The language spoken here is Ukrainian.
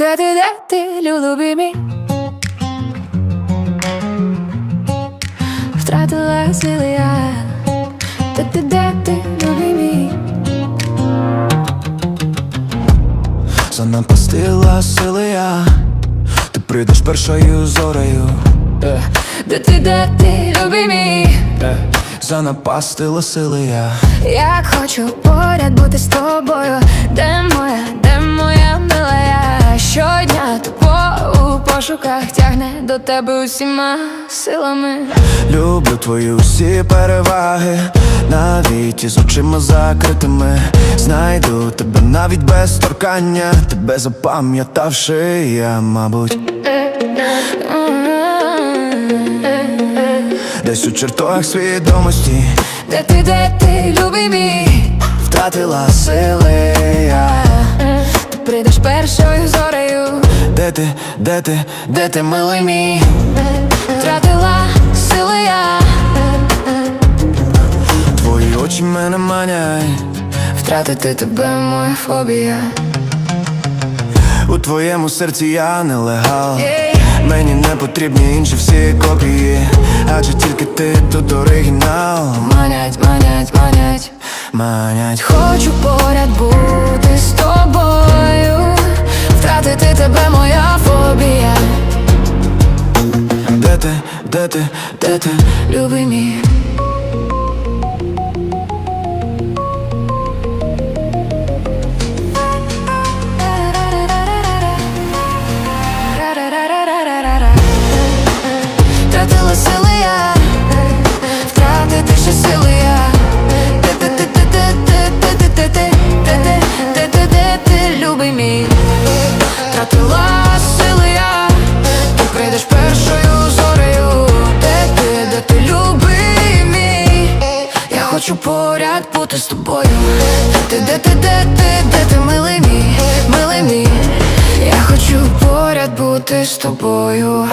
Де ти, де ти, любий мій? Втратила сили я. Де ти, де ти, любий мій? Занапастила сили я, ти прийдеш першою зорею, Е, Де ти, де ти, любий мій? е. Занапастила сили я, Як хочу поряд бути з тобою, пошуках тягне до тебе усіма силами. люблю твої усі переваги, навіть із очима закритими. Знайду тебе навіть без торкання, тебе запам'ятавши я, мабуть, десь у чертогах свідомості Де ти, де ти, любий мій? втратила сили я. Де ти, де ти, де ти, милий мій? втратила сили я, Твої очі мене манять, втратити тебе моя фобія. у твоєму серці я нелегал. Ей. Мені не потрібні інші всі копії, адже тільки ти тут оригінал. Манять, манять, манять. Манять, Хочу поряд бути з тобою, де ти, де ти, де ти? любий мій. Втратила хочу поряд бути з тобою. Ти, де ти, де ти, де ти, милий мій, милий мій. Я хочу поряд бути з тобою.